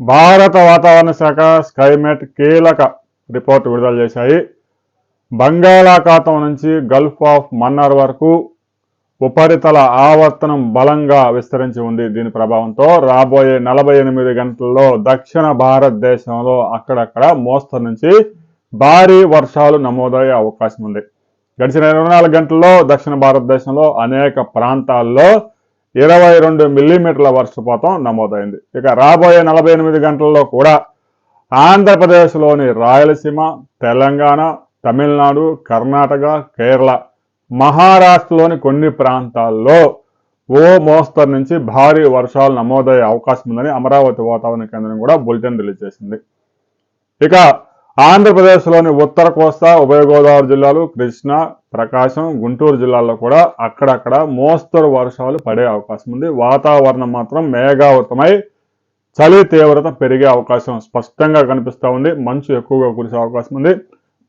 భారత వాతావరణ శాఖ స్కైమెట్ కీలక రిపోర్ట్ విడుదల చేశాయి. బంగాళాఖాతం నుంచి గల్ఫ్ ఆఫ్ మన్నార్ వరకు ఉపరితల ఆవర్తనం బలంగా విస్తరించి ఉంది. దీని ప్రభావంతో రాబోయే నలభై ఎనిమిది గంటల్లో దక్షిణ భారతదేశంలో అక్కడక్కడ మోస్తరు నుంచి భారీ వర్షాలు నమోదయ్యే అవకాశం ఉంది. గడిచిన ఇరవై నాలుగు గంటల్లో దక్షిణ భారతదేశంలో అనేక ప్రాంతాల్లో ఇరవై రెండు మిల్లీమీటర్ల వర్షపాతం నమోదైంది. ఇక రాబోయే నలభై ఎనిమిది గంటల్లో కూడా ఆంధ్రప్రదేశ్లోని రాయలసీమ తెలంగాణ తమిళనాడు కర్ణాటక కేరళ మహారాష్ట్రలోని కొన్ని ప్రాంతాల్లో ఓ మోస్తరు నుంచి భారీ వర్షాలు నమోదయ్యే అవకాశం ఉందని అమరావతి వాతావరణ కేంద్రం కూడా బులెటిన్ రిలీజ్ చేసింది. ఇక ఆంధ్రప్రదేశ్లోని ఉత్తర కోస్తా ఉభయ గోదావరి జిల్లాలు కృష్ణా ప్రకాశం గుంటూరు జిల్లాల్లో కూడా అక్కడక్కడ మోస్తరు వర్షాలు పడే అవకాశం ఉంది. వాతావరణం మాత్రం మేఘావృతమై చలి తీవ్రత పెరిగే అవకాశం స్పష్టంగా కనిపిస్తూ ఉంది. మంచు ఎక్కువగా కురిసే అవకాశం ఉంది.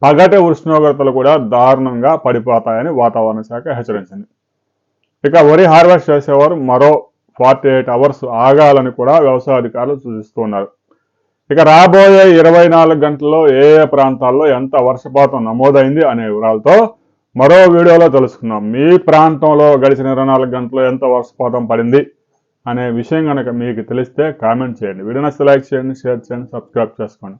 పగటి ఉష్ణోగ్రతలు కూడా దారుణంగా పడిపోతాయని వాతావరణ శాఖ హెచ్చరించింది. ఇక వరి హార్వెస్ట్ చేసేవారు మరో ఫార్టీ ఎయిట్ అవర్స్ ఆగాలని కూడా వ్యవసాయ అధికారులు సూచిస్తున్నారు ఇక రాబోయే ఇరవై నాలుగు గంటల్లో ఏ ఏ ప్రాంతాల్లో ఎంత వర్షపాతం నమోదైంది అనే వివరాలతో మరో వీడియోలో తెలుసుకుందాం. మీ ప్రాంతంలో గడిచిన ఇరవై నాలుగు గంటల్లో ఎంత వర్షపాతం పడింది అనే విషయం కనుక మీకు తెలిస్తే కామెంట్ చేయండి. వీడియో నచ్చితే లైక్ చేయండి షేర్ చేయండి సబ్స్క్రైబ్ చేసుకోండి.